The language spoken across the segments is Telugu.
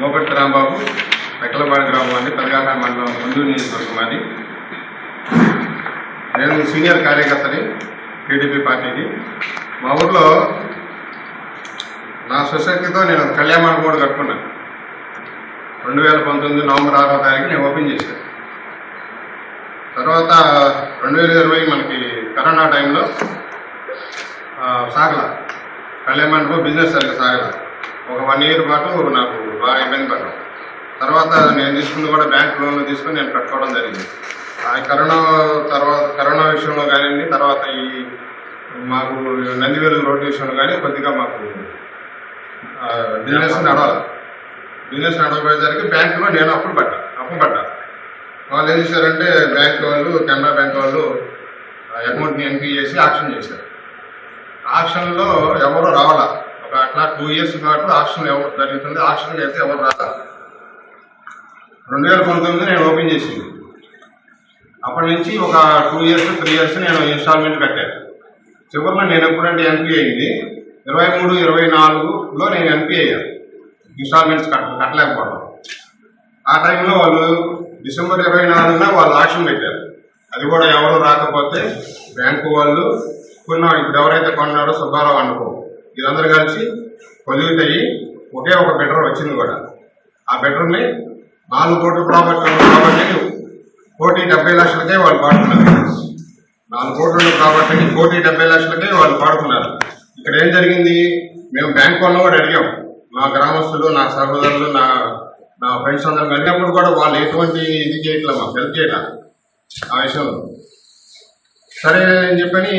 మోపట్టి రాంబాబు పెక్కలపాడు గ్రామం అండి పెదగాక మండలం ముందు నియోజకవర్గం అది. నేను సీనియర్ కార్యకర్తని టీడీపీ పార్టీకి మా ఊర్లో నా సొసైటీతో నేను కళ్యాణ కూడా కట్టుకున్నాను రెండు వేల పంతొమ్మిది నవంబర్ ఆరో తారీఖు నేను ఓపెన్ చేశాను తర్వాత రెండు వేల ఇరవై మనకి కరోనా టైంలో సాగల. కళ్యాణ మండపం బిజినెస్ సరిగ్గా సాగల. ఒక వన్ ఇయర్ పాటు నాకు బాగా ఇబ్బంది పడ్డాం. తర్వాత నేను తీసుకుంది కూడా బ్యాంక్ లోన్లు తీసుకొని నేను కట్టుకోవడం జరిగింది. ఆ కరోనా తర్వాత కరోనా విషయంలో కానివ్వండి తర్వాత ఈ మాకు నందివేలు రోడ్డు విషయంలో కానీ కొద్దిగా మాకు బిజినెస్ నడవాలి. బిజినెస్ నడవబోయేసరికి బ్యాంకులో నేను అప్పులు పడ్డా అప్పు పడ్డా. వాళ్ళు ఏం చేశారంటే బ్యాంక్ వాళ్ళు కెనరా బ్యాంక్ వాళ్ళు అకౌంట్ని ఎంపీ చేసి ఆప్షన్ చేశారు. ఆప్షన్లో ఎవరు రావాలా? అట్లా టూ ఇయర్స్ పాటు ఆక్షన్ ఎవరు జరుగుతుంది ఆక్షన్ అయితే ఎవరు రాదు రెండు వేల పంతొమ్మిది నేను ఓపెన్ చేసింది. అప్పటి నుంచి ఒక టూ ఇయర్స్ త్రీ ఇయర్స్ నేను ఇన్స్టాల్మెంట్ కట్టాను. చివరిలో నేను ఎప్పుడంటే ఎంపీ అయింది. ఇరవై మూడు ఇరవై నాలుగులో నేను ఎంపీ అయ్యాను ఇన్స్టాల్మెంట్స్ కట్ట కట్టలేకపోవడం. ఆ టైంలో వాళ్ళు డిసెంబర్ ఇరవై నాలుగున వాళ్ళు ఆక్షన్ పెట్టారు. అది కూడా ఎవరు రాకపోతే బ్యాంకు వాళ్ళు కొన్న ఇప్పుడు ఎవరైతే కొన్నాడో సుబ్బారావు అనుకో వీళ్ళందరూ కలిసి పొల్యూట్ అయ్యి ఒకే ఒక బెడ్రూమ్ వచ్చింది కూడా. ఆ బెడ్రూమ్ని నాలుగు కోట్ల ప్రాపర్టీ కాబట్టి కోటి డెబ్బై లక్షలకే వాళ్ళు పాడుతున్నారు నాలుగు కోట్ల ప్రాపర్టీని కోటి డెబ్బై లక్షలకే వాళ్ళు పాడుతున్నారు ఇక్కడ ఏం జరిగింది? మేము బ్యాంక్ వాళ్ళని కూడా అడిగాం. మా గ్రామస్తులు నా సహోదరులు నా నా ఫ్రెండ్స్ అందరం వెళ్ళినప్పుడు కూడా వాళ్ళు ఎటువంటి ఇది చేయట్లేదు మాకు హెల్ప్ చేయట్లేదు ఆ విషయంలో. సరే అని చెప్పని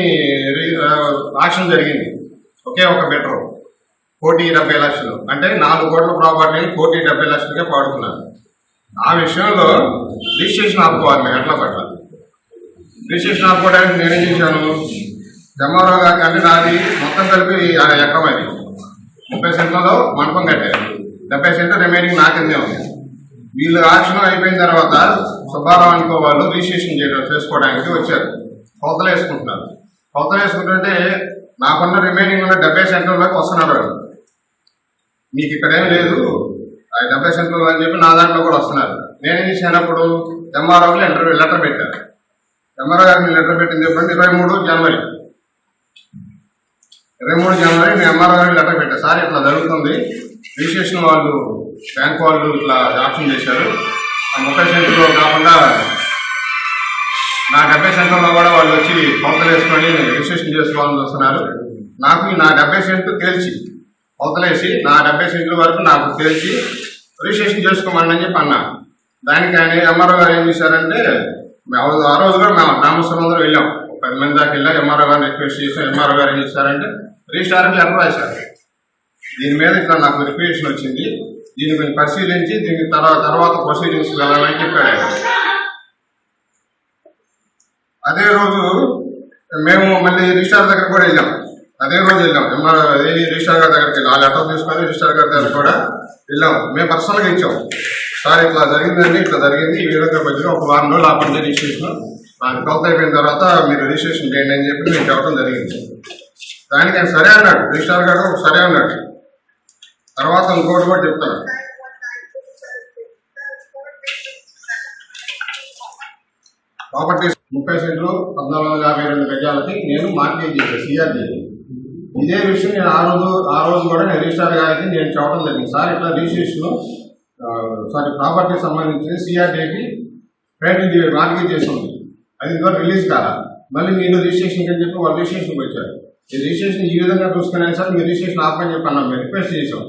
యాక్షన్ జరిగింది. ఒకే ఒక బెడ్రూమ్ కోటి డెబ్బై లక్షలు. అంటే నాలుగు కోట్ల ప్రాపర్టీని కోటి డెబ్బై లక్షలకే పాడుతున్నారు ఆ విషయంలో రిజిస్ట్రేషన్ ఆపుకోవాలి మేము ఎట్లా పట్ల? రిజిస్ట్రేషన్ ఆపుకోవడానికి నేనేం చేశాను? జమారావు గారికి అంటే నాది మొత్తం కలిపి ఆ ఎకరం అది. ముప్పై సెంట్లలో మండపం కట్టారు. డెబ్బై సెంట్లు రిమైనింగ్ నా కిందే ఉంది? వీళ్ళు ఆక్షన్ అయిపోయిన తర్వాత సుబ్బారావు అనుకో వాళ్ళు రిజిస్ట్రేషన్ చేయడం చేసుకోవడానికి వచ్చారు. కొలతలు వేసుకుంటున్నారు కొలతలు వేసుకుంటుంటే నాకున్న రిమైనింగ్ ఉన్న డెబ్బై వరకు వస్తున్నారు వాళ్ళు మీకు ఇక్కడేం లేదు. ఆ డెబ్బై సెంట్రల్ అని చెప్పి నా దాంట్లో కూడా వస్తున్నారు నేనేం చేసినప్పుడు ఎంఆర్ఓకి లెటర్ లెటర్ పెట్టాను ఎంఆర్ఓ గారికి లెటర్ పెట్టింది ఎప్పుడు ఇరవై మూడు జనవరి. ఇరవై మూడు జనవరి నేను ఎంఆర్ఓ గారికి లెటర్ పెట్టాను సార్ ఇట్లా జరుగుతుంది. రిజిస్ట్రేషన్ వాళ్ళు బ్యాంక్ వాళ్ళు ఇట్లా ఆప్షన్ చేశారు. ఆ ముప్పై సెంట్లో కాకుండా నా డెబ్బై సెంటర్లో కూడా వాళ్ళు వచ్చి కొలతలు వేసుకొని రిజిస్ట్రేషన్ చేసుకోవాలని చూస్తున్నారు. నాకు నా డెబ్బై సెంట్లు తెలిసి కొలతలేసి నా డెబ్బై సెంట్ల వరకు నాకు తెలిసి రిజిస్ట్రేషన్ చేసుకోమని అని చెప్పి అన్నా. దానికి ఆయన ఎంఆర్ఓ గారు ఏం చేశారంటే మేము ఆ రోజు కూడా మేము గ్రామస్తులందరూ వెళ్ళాం. ఒక పది మంది దాకా వెళ్ళాం ఎంఆర్ఓ గారిని రిక్వెస్ట్ చేసాం ఎంఆర్ఓ గారు ఏం చేశారంటే రిజిస్టార్కి లెటర్ రాశారు. దీని మీద ఇట్లా నాకు రిక్వెషన్ వచ్చింది. దీన్ని కొంచెం పరిశీలించి దీనికి తర్వాత తర్వాత ప్రొసీడింగ్స్ వెళ్ళాలని చెప్పాడు ఆయన. అదే రోజు మేము మళ్ళీ రిజిస్టార్ దగ్గర కూడా వెళ్ళాం. అదే రోజు వెళ్ళాం. ఎంఆర్ అదే రిజిస్టార్ గారి దగ్గరికి వెళ్ళాం ఆ లెటర్ తీసుకొని రిజిస్టార్ గారి దగ్గర కూడా వెళ్ళాం. మేము పర్సనల్గా ఇచ్చాం. సార్ ఇట్లా జరిగిందండి ఇట్లా జరిగింది. ఈ విధంగా మధ్యలో ఒక వారం రోజులు ఆపండి రిజిస్ట్రేషన్ నాకు కొలత అయిపోయిన తర్వాత మీరు రిజిస్ట్రేషన్ చేయండి అని చెప్పి నేను చెప్పడం జరిగింది. దానికి ఆయన సరే అన్నాడు. రిజిస్టార్ గారు సరే అన్నాడు. తర్వాత ఇంకోటి కూడా చెప్తాను ప్రాపర్టీ ముప్పై సెంట్లు పద్నాలుగు వందల యాభై రెండు గజాలకి నేను మార్కెట్ చేశాను సిఆర్జీ ఇదే విషయం నేను ఆ రోజు ఆ రోజు కూడా నేను రిజిస్టార్ గారికి నేను చెప్పడం జరిగింది. సార్ ఇట్లా రిజిస్ట్రేషన్ సారీ ప్రాపర్టీ సంబంధించి సిఆర్డీకి ప్రైవేట్ మార్కెట్ చేసి అది ఇంకా రిలీజ్ కాదా మళ్ళీ మీరు రిజిస్ట్రేషన్ అని చెప్పి వాళ్ళు రిజిస్ట్రేషన్కి వచ్చారు. ఈ రిజిస్ట్రేషన్ ఈ విధంగా చూసుకునే సార్ మీరు రిజిస్ట్రేషన్ ఆపని చెప్పి అన్నాం రిక్వెస్ట్ చేసాం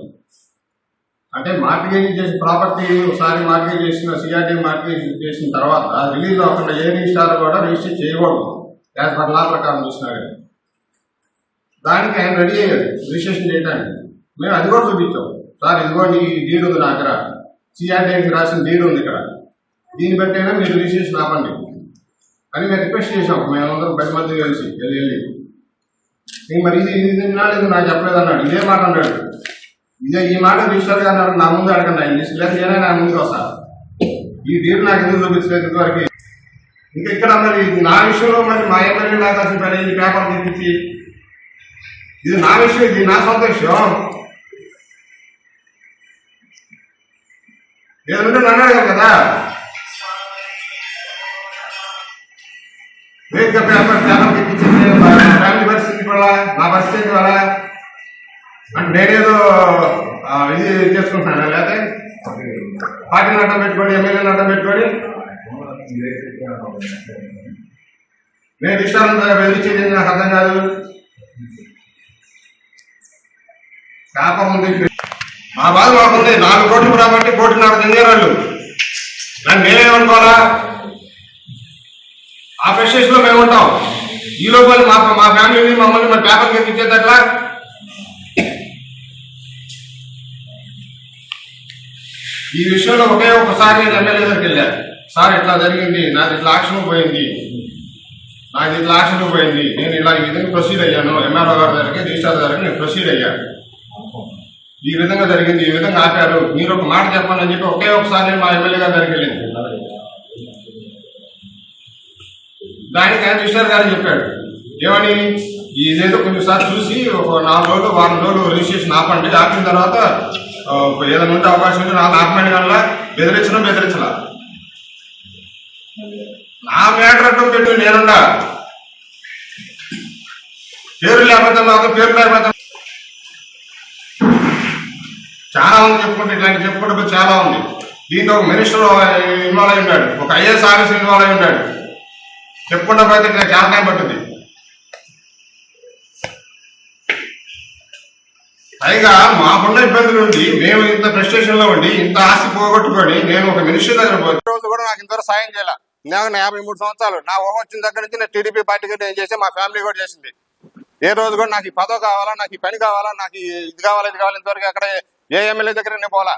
అంటే మార్టిగేజ్ చేసి ప్రాపర్టీ ఒకసారి మార్టిగేజ్ చేసిన సిఆర్టీ మార్టిగేజ్ చేసిన తర్వాత రిలీజ్ అవ్వకుండా ఏ రిజిస్టార్ కూడా రిజిస్టర్ చేయకూడదు. యాజ్ పర్ లా ప్రకారం చూసినా కానీ దానికి ఆయన రెడీ అయ్యాడు రిజిస్ట్రేషన్ చేయడానికి. మేము అది కూడా చూపించాం. సార్ ఇదిగో ఈ డీడ్ ఉంది నా దగ్గర. సిఆర్టీకి రాసిన డీడ్ ఉంది ఇక్కడ. దీన్ని బట్టైనా మీరు రిజిస్ట్రేషన్ ఆపండి. అని మేము రిక్వెస్ట్ చేసాం మేమందరం పది మంది కలిసి వెళ్ళి వెళ్ళి. మరి ఇది ఇది తిన్నాడు ఇది నాకు చెప్పలేదు అన్నాడు ఇదే మాట అన్నాడు. ఇదే ఈ మాట రిజిస్టర్ గారు నా ముందు అడగండి ఆయన లిస్ట్ నేనే నా ముందుకు వస్తాను ఈ తీరు నాకు ఎందుకు చూపించలేదు ఇంతవరకు ఇంకా ఇక్కడ మరి నా విషయంలో మరి మా ఎమ్మెల్యే నాకు అసలు పని ఈ పేపర్ తెప్పించి ఇది నా విషయం ఇది నా సొంత విషయం ఏదంటే నన్ను అడగాలి కదా. రేపు పేపర్ పేపర్ ఎక్కించింది ఫ్యామిలీ పరిస్థితి వల్ల నా పరిస్థితి వల్ల అంటే నేనేదో ఇది చేసుకుంటున్నాను లేదా పార్టీని అడ్డం పెట్టుకోండి ఎమ్మెల్యేని అడ్డం పెట్టుకోండి నేను ఇష్టాలను బెదిరించేది నాకు అర్థం కాదు. శాపం ఉంది మా బాధ మాకుంది. నాలుగు కోట్లు రాబట్టి కోటి నాకు తింగేవాళ్ళు నన్ను నేనేమనుకోవాలా ఆ ప్రెస్టేషన్లో మేము ఉంటాం ఈ లోపల మా మా ఫ్యామిలీని మమ్మల్ని మా పేపర్ కింద ఇచ్చేటట్లా ఈ విషయంలో ఒకే ఒకసారి నేను ఎమ్మెల్యే దగ్గరికి వెళ్ళాను సార్ ఇట్లా జరిగింది. నాకు ఇట్లా యాక్షన్ పోయింది. నాకు ఇట్లా యాక్షన్ పోయింది. నేను ఇలా ఈ విధంగా ప్రొసీడ్ అయ్యాను. ఎంఆర్ఓ గారి దగ్గరికి రిజిస్టార్ దగ్గరికి నేను ప్రొసీడ్ అయ్యాను ఈ విధంగా జరిగింది. ఈ విధంగా ఆపారు. మీరు ఒక మాట చెప్పండి అని చెప్పి ఒకే ఒకసారి మా ఎమ్మెల్యే గారి దగ్గరికి వెళ్ళింది. దానికి ఆయన రిజిస్టార్ గారు చెప్పాడు. ఏమని? ఇదేదో కొంచెంసారి చూసి ఒక నాలుగు రోజులు వారం రోజులు రిజిస్ట్రేషన్ ఆపండి. ఆపిన తర్వాత ఏదైనా ఉంటే అవకాశం ఉంటే నా ఆపమని కల్లా బెదిరించడం బెదిరించలా? నా మ్యాటర్ అంటూ పెట్టు నేనుండా. పేరు లేకపోతే మాకు పేరు లేకపోతే చాలా ఉంది చెప్పుకుంటే ఇట్లాంటి చెప్పుకుంటే చాలా ఉంది. దీంట్లో ఒక మినిస్టర్ ఇన్వాల్వ్ అయి ఉన్నాడు ఒక ఐఏఎస్ ఆఫీసర్ ఇన్వాల్వ్ అయి ఉన్నాడు చెప్పుకుంటే పోతే ఇక్కడ చాలా టైం పట్టింది పైగా మాకున్న ఇబ్బందులు ఉండి మేము ఇంత ఫ్రస్ట్రేషన్లో ఉండి ఇంత ఆస్తి పోగొట్టుకొని నేను ఒక మినిస్టర్ దగ్గర రోజు కూడా నాకు ఇంతవరకు సాయం చేయాలి. నేను యాభై మూడు సంవత్సరాలు నా ఊహ వచ్చిన దగ్గర నుంచి నేను టీడీపీ పార్టీకి నేను చేసి మా ఫ్యామిలీ కూడా చేసింది. ఏ రోజు కూడా నాకు ఈ పదవి కావాలా నాకు ఈ పని కావాలా నాకు ఇది కావాలా ఇది కావాలి ఇంతవరకు అక్కడ ఏ ఎమ్మెల్యే దగ్గర నేను పోలా.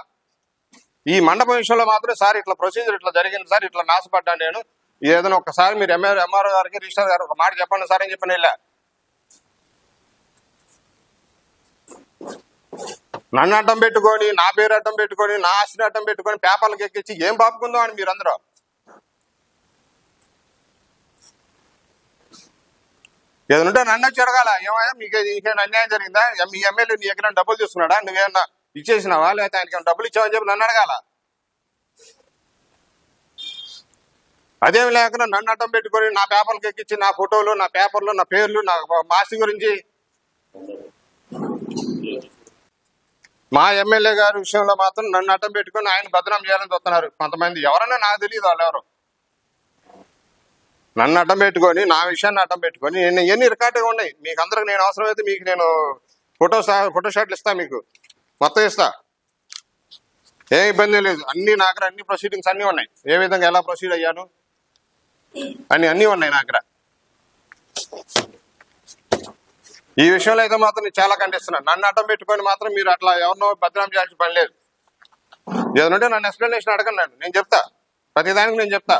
ఈ మండపం విషయంలో మాత్రం సార్ ఇట్లా ప్రొసీజర్ ఇట్లా జరిగింది సార్ ఇట్లా నాశపడ్డాను నేను. ఏదైనా ఒకసారి మీరు ఎంఆర్ ఎంఆర్ఓ గారికి రిజిస్టర్ గారు ఒక మాట చెప్పండి సార్ అని చెప్పి నన్ను అడ్డం పెట్టుకొని నా పేరు అడ్డం పెట్టుకొని నా ఆస్తిని అడ్డం పెట్టుకొని పేపర్లకు ఎక్కించి ఏం పాపుకుందాం అని మీరందరూ? ఏదంటే నన్ను చెరగాల ఏమయ్యా మీకు ఇంకేమైనా అన్యాయం జరిగిందా? మీ ఎమ్మెల్యే నీ ఎక్కడ డబ్బులు తీసుకున్నాడా? నువ్వేమన్నా ఇచ్చేసినావా? లేకపోతే ఆయనకి ఏమైనా డబ్బులు ఇచ్చావని చెప్పి నన్ను అడగాల. అదేం లేకుండా నన్ను అడ్డం పెట్టుకొని నా పేపర్లకు ఎక్కించి నా ఫోటోలు నా పేపర్లు నా పేర్లు నా మాస్తి గురించి మా ఎమ్మెల్యే గారి విషయంలో మాత్రం నన్ను అడ్డం పెట్టుకొని ఆయన బదనాం చేయాలని చూస్తున్నారు. కొంతమంది ఎవరన్నా నాకు తెలియదు వాళ్ళు ఎవరు. నన్ను అడ్డం పెట్టుకొని నా విషయాన్ని అడ్డం పెట్టుకొని నేను ఎన్ని రికార్డుగా ఉన్నాయి? మీకు అందరికి నేను అవసరమైతే మీకు నేను ఫోటో ఫోటో షాట్లు ఇస్తా మీకు. మొత్తం ఇస్తా. ఏ ఇబ్బంది లేదు. అన్ని నా దగ్గర అన్ని ప్రొసీడింగ్స్ అన్నీ ఉన్నాయి. ఏ విధంగా ఎలా ప్రొసీడ్ అయ్యాను? అన్ని అన్ని ఉన్నాయి నా దగ్గర. ఈ విషయంలో అయితే మాత్రం నేను చాలా ఖండిస్తున్నాను. నన్ను అడ్డం పెట్టుకొని మాత్రం మీరు అట్లా ఎవరినో బదనాం చేయాల్సిన పని లేదు. ఏదనంటే నన్ను ఎక్స్ప్లెనేషన్ అడగండి నేను చెప్తా. ప్రతిదానికి నేను చెప్తా.